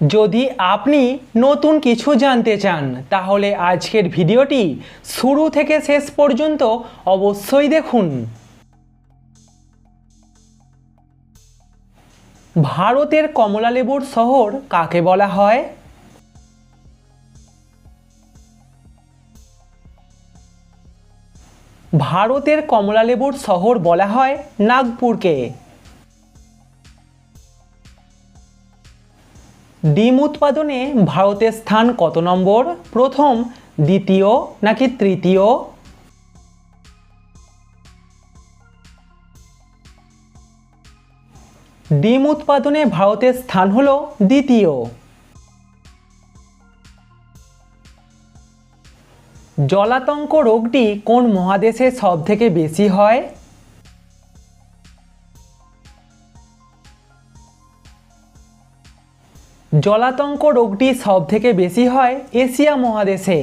যদি আপনি নতুন কিছু জানতে চান, তাহলে আজকের ভিডিওটি শুরু থেকে শেষ পর্যন্ত অবশ্যই দেখুন। ভারতের কমলালেবুর শহর কাকে বলা হয়? ভারতের কমলালেবুর শহর বলা হয় নাগপুরকে। ডিম উৎপাদনে ভারতের স্থান কত নম্বর? প্রথম, দ্বিতীয়, নাকি তৃতীয়? ডিম উৎপাদনে ভারতের স্থান হল দ্বিতীয়। জলাতঙ্ক রোগটি কোন মহাদেশে সব থেকে বেশি হয়? জলাতঙ্ক রোগটি সব থেকে বেশি হয় এশিয়া মহাদেশে।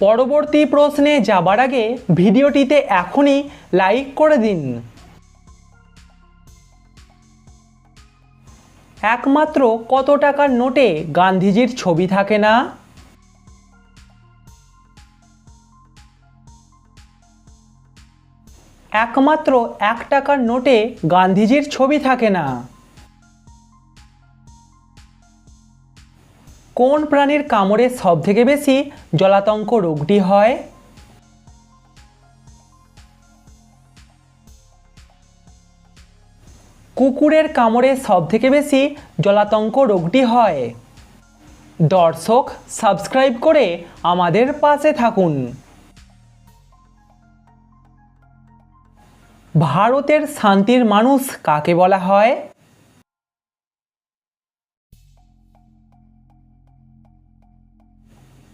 পরবর্তী প্রশ্নে যাবার আগে ভিডিওটিতে এখনই লাইক করে দিন। একমাত্র কত টাকার নোটে গান্ধীজির ছবি থাকে না? একমাত্র এক টাকার নোটে গান্ধীজির ছবি থাকে না। কোন প্রাণীর কামড়ে সব থেকে বেশি জলাতঙ্ক রোগটি হয়? কুকুরের কামড়ে সব থেকে বেশি জলাতঙ্ক রোগটি হয়। দর্শক, সাবস্ক্রাইব করে আমাদের পাশে থাকুন। ভারতের শান্তির মানুষ কাকে বলা হয়?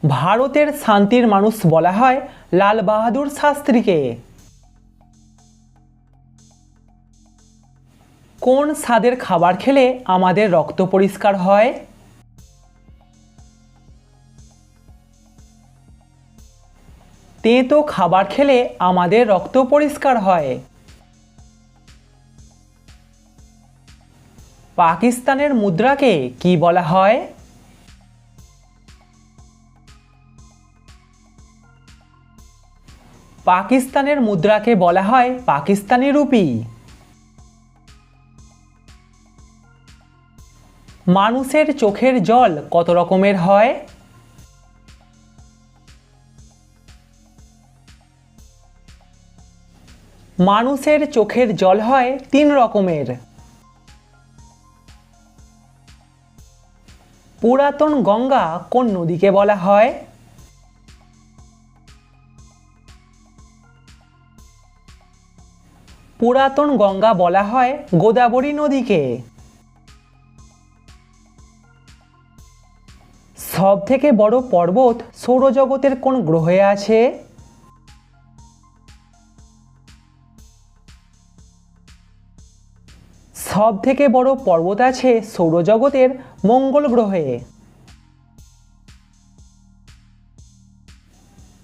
ভারতের শান্তির মানুষ বলা হয় লাল বাহাদুর শাস্ত্রীকে। কোন স্বাদের খাবার খেলে আমাদের রক্ত পরিষ্কার হয়? তেঁতো খাবার খেলে আমাদের রক্ত পরিষ্কার হয়। পাকিস্তানের মুদ্রাকে কি বলা হয়? পাকিস্তানের মুদ্রাকে বলা হয় পাকিস্তানি রুপি। মানুষের চোখের জল কত রকমের হয়? মানুষের চোখের জল হয় তিন রকমের। পুরাতন গঙ্গা কোন নদীকে বলা হয়? পুরাতন গঙ্গা বলা হয় গোদাবরী নদীকে। সব থেকে বড় পর্বত সৌরজগতের কোন গ্রহে আছে? সব থেকে বড় পর্বত আছে সৌরজগতের মঙ্গল গ্রহে।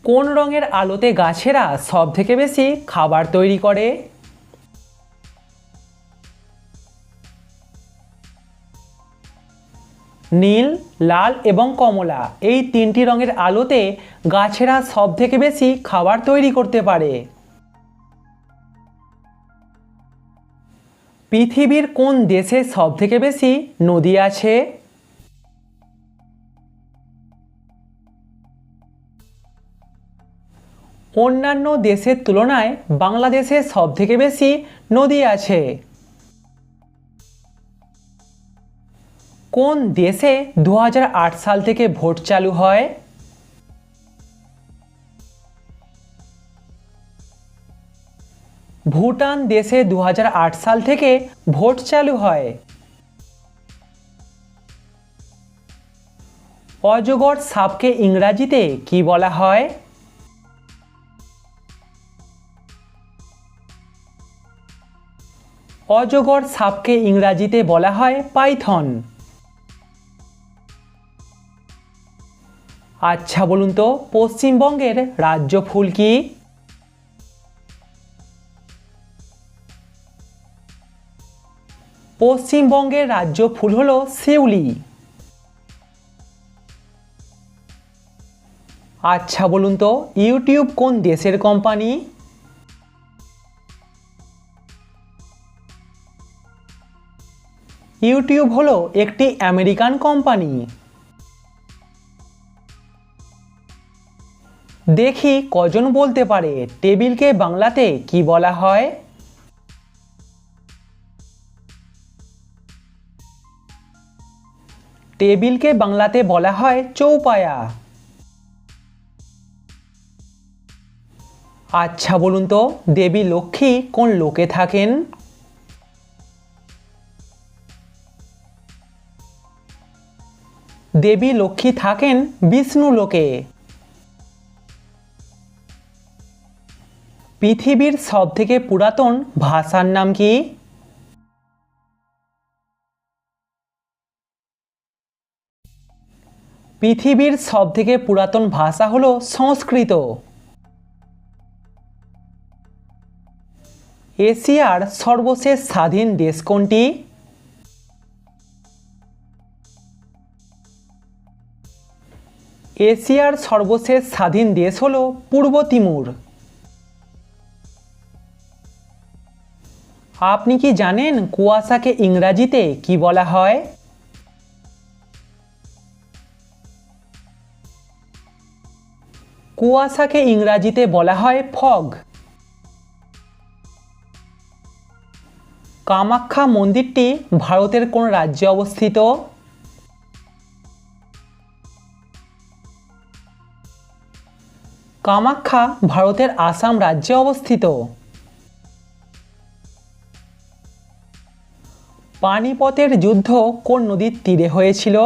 কোন রঙের আলোতে গাছেরা সব থেকে বেশি খাবার তৈরি করে? নীল, লাল এবং কমলা। এই তিনটি রঙের আলোতে গাছেরা সব থেকে বেশি খাবার তৈরি করতে পারে। পৃথিবীর কোন দেশে সব থেকে বেশি নদী আছে? অন্যান্য দেশের তুলনায় বাংলাদেশে সব থেকে বেশি নদী আছে। কোন দেশে দু হাজার আট সাল থেকে ভোট চালু হয়? ভুটান দেশে দু হাজার আট সাল থেকে ভোট চালু হয়। অজগর সাপকে ইংরাজিতে কি বলা হয়? অজগর সাপকে ইংরাজিতে বলা হয় পাইথন। আচ্ছা বলুন তো, পশ্চিমবঙ্গের রাজ্য ফুল কি? পশ্চিমবঙ্গের রাজ্য ফুল হলো শিউলি। আচ্ছা বলুন তো, ইউটিউব কোন দেশের কোম্পানি? ইউটিউব হলো একটি আমেরিকান কোম্পানি। দেখি কজন বলতে পারে। টেবিলকে বাংলাতে কি বলা হয়? টেবিলকে বাংলাতে বলা হয় চৌপায়া। আচ্ছা বলুন তো, দেবী লক্ষ্মী কোন লোকে থাকেন? দেবী লক্ষ্মী থাকেন বিষ্ণু লোকে। পৃথিবীর সবথেকে পুরাতন ভাষার নাম কি? পৃথিবীর সবথেকে পুরাতন ভাষা হলো সংস্কৃত। এশিয়ার সর্বশেষ স্বাধীন দেশ কোনটি? এশিয়ার সর্বশেষ স্বাধীন দেশ হল পূর্ব তিমুর। আপনি কি জানেন কুয়াশাকে ইংরাজিতে কি বলা হয়? কুয়াশাকে ইংরাজিতে বলা হয় ফগ। কামাখ্যা মন্দিরটি ভারতের কোন রাজ্যে অবস্থিত? কামাখ্যা ভারতের আসাম রাজ্যে অবস্থিত। পানিপথের যুদ্ধ কোন নদীর তীরে হয়েছিল?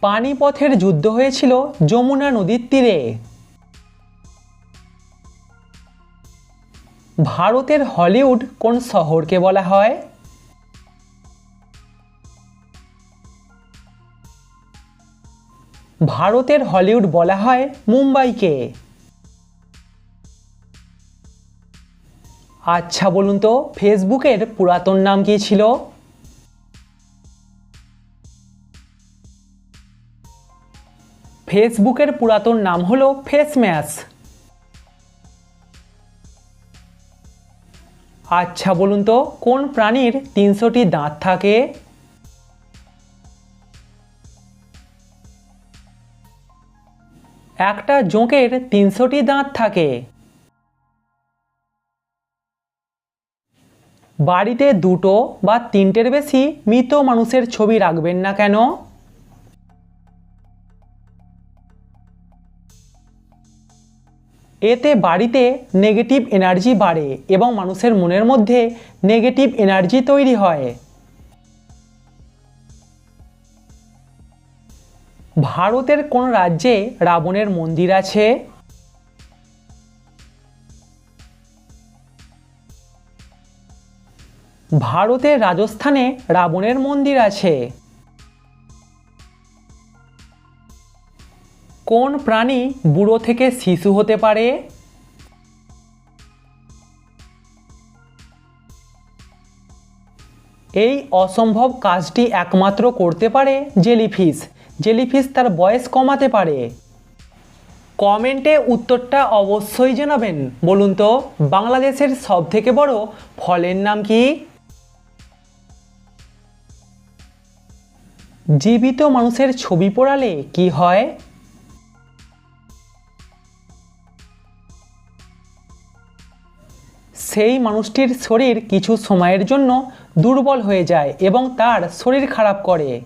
পানিপথের যুদ্ধ হয়েছিল যমুনা নদীর তীরে। ভারতের হলিউড কোন শহরকে বলা হয়? ভারতের হলিউড বলা হয় মুম্বাইকে। আচ্ছা বলুন তো, ফেসবুকের পুরাতন নাম কি ছিল? ফেসবুকের পুরাতন নাম হলো ফেসম্যাশ। আচ্ছা বলুন তো, কোন প্রাণীর তিনশোটি দাঁত থাকে? একটা জোঁকের তিনশোটি দাঁত থাকে। বাড়িতে দুটো বা তিনটের বেশি মৃত মানুষের ছবি রাখবেন না কেন? এতে বাড়িতে নেগেটিভ এনার্জি বাড়ে এবং মানুষের মনের মধ্যে নেগেটিভ এনার্জি তৈরি হয়। ভারতের কোন রাজ্যে রাবণের মন্দির আছে? ভারতের রাজস্থানে রাবণের মন্দির আছে। কোন প্রাণী বুড়ো থেকে শিশু হতে পারে? এই অসম্ভব কাজটি একমাত্র করতে পারে জেলিফিশ। জেলিফিশ তার বয়স কমাতে পারে। কমেন্টে উত্তরটা অবশ্যই জানাবেন। বলুন তো, বাংলাদেশের সব থেকে বড় ফলের নাম কি? জীবিত মানুষের ছবি পড়ালে কি হয়? সেই মানুষটির শরীর কিছু সময়ের জন্য দুর্বল হয়ে যায় এবং তার শরীর খারাপ করে।